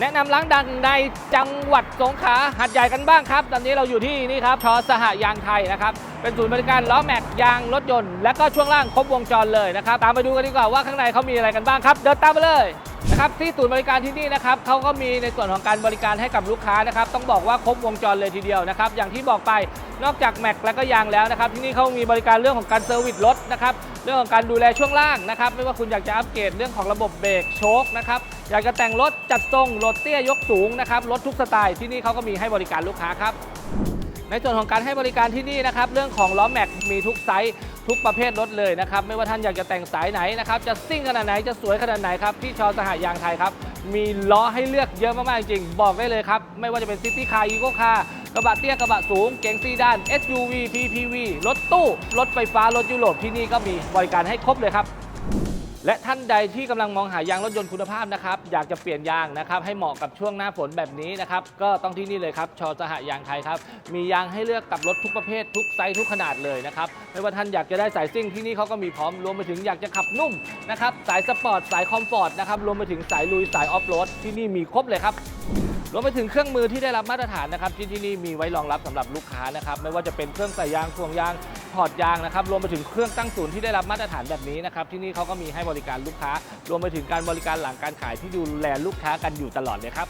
แนะนำร้านดังในจังหวัดสงขลาหัดใหญ่กันบ้างครับ ตอนนี้เราอยู่ที่นี่ครับชอสหยางไทยนะครับ เป็นศูนย์บริการล้อแม็กยางรถยนต์และก็ช่วงล่างครบวงจรเลยนะครับตามไปดูกันดีกว่าว่าข้างในเขามีอะไรกันบ้างครับ เดินตามไปเลยนะครับที่ศูนย์บริการที่นี่นะครับเขาก็มีในส่วนของการบริการให้กับลูกค้านะครับต้องบอกว่าครบวงจรเลยทีเดียวนะครับอย่างที่บอกไปนอกจากแม็กและก็ยางแล้วนะครับที่นี่เขามีบริการเรื่องของการเซอร์วิสรถนะครับเรื่องของการดูแลช่วงล่างนะครับไม่ว่าคุณอยากจะอัปเกรดเรื่องของระบบเบรกโชคนะครับอยากจะแต่งรถจัดทรงรถเตี้ยยกสูงนะครับรถทุกสไตล์ที่นี่เขาก็มีให้บริการลูกค้าครับ ในส่วนของการให้บริการที่นี่นะครับ เรื่องของล้อแม็กมีทุกไซส์ทุกประเภทรถเลยนะครับ ไม่ว่าท่านอยากจะแต่งสายไหนนะครับ จะซิ่งขนาดไหนจะสวยขนาดไหนครับที่ชอสหายางไทยครับ มีล้อให้เลือกเยอะมากๆจริง บอกได้เลยครับ ไม่ว่าจะเป็นซิตี้คาร์อีโคคาร์กระบะเตี้ยกระบะสูง เก๋งซีดาน SUV PPV รถตู้ รถไฟฟ้ารถยุโรปที่นี่ก็มีบริการให้ครบเลยครับ และท่านใดที่กำลังมองหายางรถยนต์คุณภาพนะครับ อยากจะเปลี่ยนยางนะครับให้เหมาะกับช่วงหน้าฝนแบบนี้นะครับ ก็ต้องที่นี่เลยครับ ชอสหยางไทยครับ มียางให้เลือกกับรถทุกประเภท ทุกไซส์ทุกขนาดเลยนะครับ ไม่ว่าท่านอยากจะได้สายซิ่งที่นี่เขาก็มีพร้อม รวมไปถึงอยากจะขับนุ่มนะครับ สายสปอร์ต สายคอมฟอร์ตนะครับ รวมไปถึงสายลุย สายออฟโรดที่นี่มีครบเลยครับรวมไปถึงเครื่องมือที่ได้รับมาตรฐานนะครับที่ที่นี่มีไว้รองรับสำหรับลูกค้านะครับไม่ว่าจะเป็นเครื่องใส่ยางถ่วงยาง ถอดยางนะครับรวมไปถึงเครื่องตั้งศูนย์ที่ได้รับมาตรฐานแบบนี้นะครับที่นี่เขาก็มีให้บริการลูกค้ารวมไปถึงการบริการหลังการขายที่ดูแลลูกค้ากันอยู่ตลอดเลยครับ